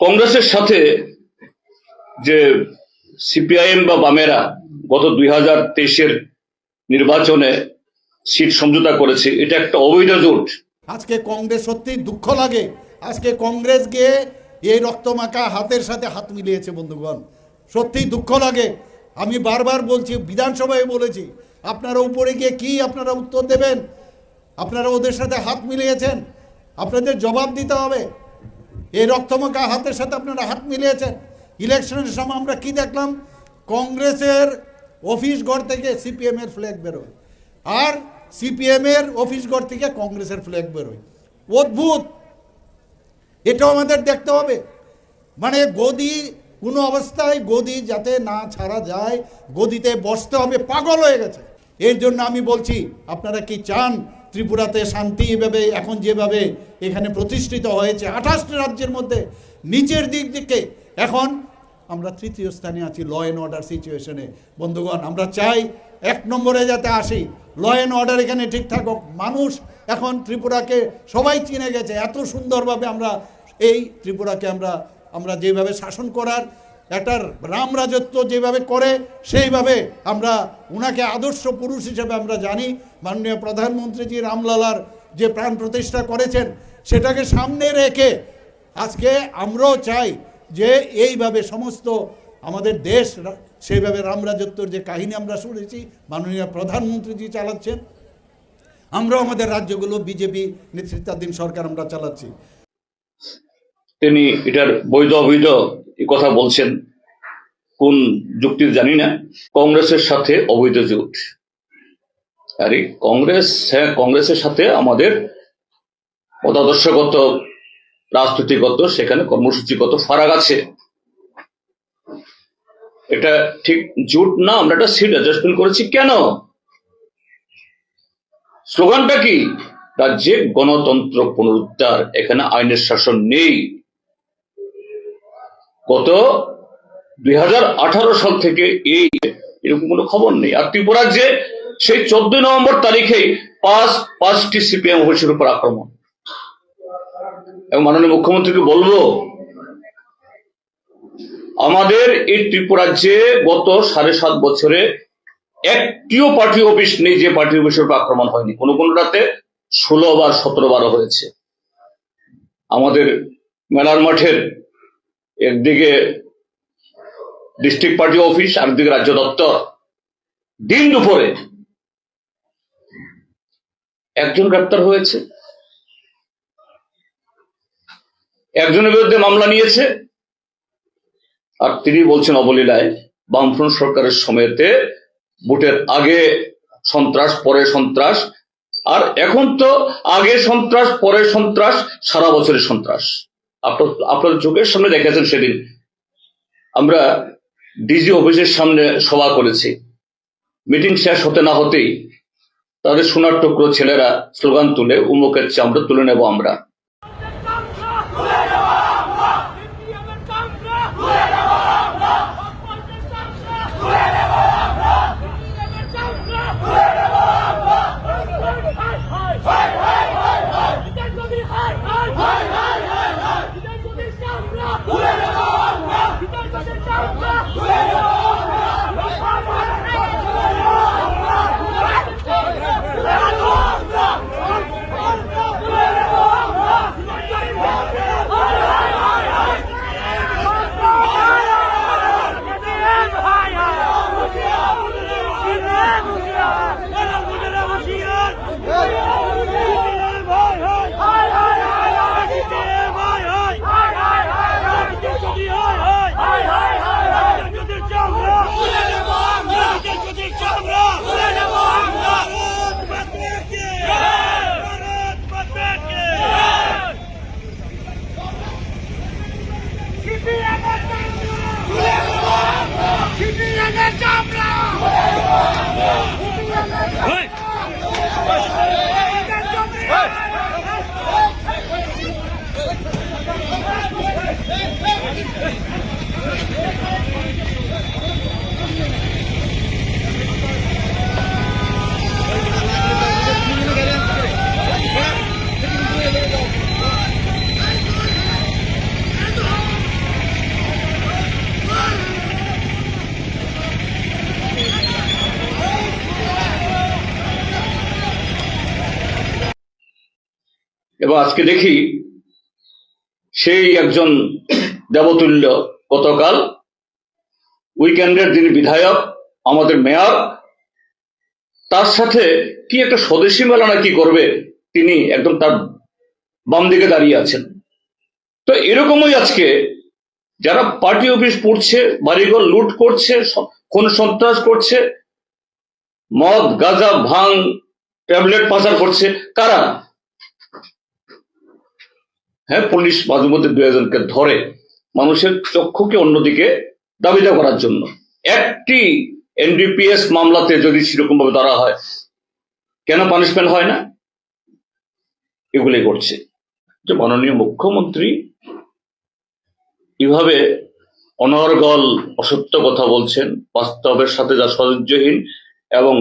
কংগ্রেসের সাথে যে সিপিআইএম বা বামেরা গত দুই হাজার তেইশের নির্বাচনে সিট সমঝোতা করেছে, এটা একটা অবৈধ জোট। আজকে কংগ্রেস সত্যি দুঃখ লাগে। আজকে কংগ্রেস গিয়ে এই রক্তমাখা হাতের সাথে হাত মিলিয়েছে, বন্ধুগণ। সত্যি দুঃখ লাগে। আমি বারবার বলছি, বিধানসভায় বলেছি, আপনারা উপরে গিয়ে কি আপনারা উত্তর দেবেন? আপনারা ওদের সাথে হাত মিলিয়েছেন। আপনাদের জবাব দিতে হবে। এই রক্তমাখা হাতের সাথে আপনারা হাত মিলিয়েছেন। ইলেকশনের সময় আমরা কি দেখলাম? কংগ্রেসের অফিস ঘর থেকে সিপিএমের ফ্ল্যাগ বেরোয়। আর সিপিএমের অফিস ঘর থেকে কংগ্রেসের ফ্ল্যাগ বেরোয়। অদ্ভুত! এটাও আমাদের দেখতে হবে। মানে গদি, কোনো অবস্থায় গদি যাতে না ছাড়া যায়, গদিতে বসতে হবে, পাগল হয়ে গেছে। এর জন্য আমি বলছি, আপনারা কি চান ত্রিপুরাতে শান্তি এভাবে এখন যেভাবে এখানে প্রতিষ্ঠিত হয়েছে, আঠাশটি রাজ্যের মধ্যে নিচের দিক দিকে। এখন আমরা তৃতীয় স্থানে আছি ল অ্যান্ড অর্ডার সিচুয়েশনে বন্ধুগণ, আমরা চাই এক নম্বরে যাতে আসি। ল অ্যান্ড অর্ডার এখানে ঠিক থাকুক। মানুষ এখন ত্রিপুরাকে সবাই চিনে গেছে। এত সুন্দরভাবে আমরা এই ত্রিপুরাকে আমরা আমরা যেভাবে শাসন করার একটা রাম রাজত্ব যেভাবে করে, সেইভাবে আমরা ওনাকে আদর্শ পুরুষ হিসেবে আমরা জানি। মাননীয় প্রধানমন্ত্রীজি রামলালার যে প্রাণ প্রতিষ্ঠা করেছেন, সেটাকে সামনে রেখে আজকে আমরাও চাই যে এইভাবে সমস্ত আমাদের দেশ সেইভাবে রাম রাজত্বর যে কাহিনী আমরা শুনেছি, মাননীয় প্রধানমন্ত্রীজি চালাচ্ছেন। আমরাও আমাদের রাজ্যগুলো বিজেপি নেতৃত্বাধীন সরকার আমরা চালাচ্ছি। তিনি এটার বৈধ অবৈধ কথা বলছেন, কোন যুক্তি জানি না, কংগ্রেসের সাথে অবৈধ জোট। আরে, কংগ্রেস হ্যাঁ কংগ্রেসের সাথে আমাদের মতাদর্শগত রাজনীতিগত, সেখানে কর্মসূচিগত ফারাক আছে। এটা ঠিক জোট না, আমরা একটা সিট অ্যাডজাস্টমেন্ট করেছি, কেন? স্লোগানটা কি? রাজ্যে গণতন্ত্র পুনরুদ্ধার, এখানে আইনের শাসন নেই। গত দুই হাজার আঠারো সাল থেকে এই এরকম কোনো খবর নেই। আর ত্রিপুরাজ্যে সেই চোদ্দই নভেম্বর তারিখে পাঁচ, পাঁচটি সিপিএম অফিসের উপর আক্রমণ। এবং মাননীয় মুখ্যমন্ত্রীকে বলব, আমাদের এই ত্রিপুরাজ্যে গত সাড়ে সাত বছরে একটিও পার্টি অফিস নেই যে পার্টি অফিসের উপর আক্রমণ হয়নি। কোনো কোনোটাতে ষোলো বার সতেরো বারও হয়েছে। আমাদের মেলার মাঠের একদিকে ডিস্ট্রিক্ট পার্টি অফিস আর আরেকদিকে রাজ্য দপ্তর। দিন দুপুরে একজন গ্রেপ্তার হয়েছে। একজনের বিরুদ্ধে মামলা নিয়েছে। আর তিনি বলছেন অবলীলায়, বামফ্রন্ট সরকারের সময়তে ভোটের আগে সন্ত্রাস, পরে সন্ত্রাস, আর এখন তো আগে সন্ত্রাস, পরে সন্ত্রাস, সারা বছরের সন্ত্রাস। আপনার চোখের সামনে দেখেছেন সেদিন। আমরা ডিজি অফিসের সামনে সভা করেছি। মিটিং শেষ হতে না হতেই তাদের সোনার টুকরো ছেলেরা স্লোগান তুলে, উমুকের চামড়া তুলে নেব আমরা। এবং আজকে দেখি সেই একজন দেবতুল্য গতকাল উইকেন্ডের যিনি বিধায়ক, আমাদের মেয়র, তার সাথে কি একটা স্বদেশী মেলা না কি করবে তিনি একদম তার বাম দিকে দাঁড়িয়ে আছেন। তো এরকমই আজকে যারা পার্টি অফিস পড়ছে, বাড়িঘর লুট করছে খুন সন্ত্রাস করছে, মদ, গাঁজা, ভাং, ট্যাবলেট পাচার করছে, কারা? হ্যাঁ পুলিশ মাঝে মধ্যে দু একজনকে ধরে মানুষের চক্ষুকে অন্যদিকে দাবিদা করার জন্য। একটি এনডিপিএস মামলাতে যদি সেরকম ভাবে ধরা হয়, কেন পানিশমেন্ট হয় না? এগুলি করছে। যে মাননীয় মুখ্যমন্ত্রী এভাবে অনর্গল, অসত্য কথা বলছেন, বাস্তবের সাথে যা সহ্যহীন এবং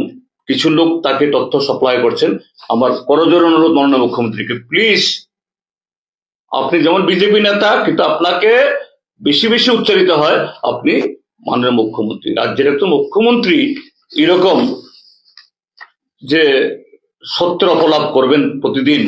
কিছু লোক তাকে তথ্য সাপ্লাই করছেন, আমার করজোর অনুরোধ মাননীয় মুখ্যমন্ত্রীকে প্লিজ আপনি যেমন বিজেপি নেতা, কিন্তু আপনাকে বেশি বেশি উচ্চারিত হয় আপনি মাননীয় মুখ্যমন্ত্রী। রাজ্যের একজন মুখ্যমন্ত্রী এরকম যে সত্যের অপলাভ করবেন প্রতিদিন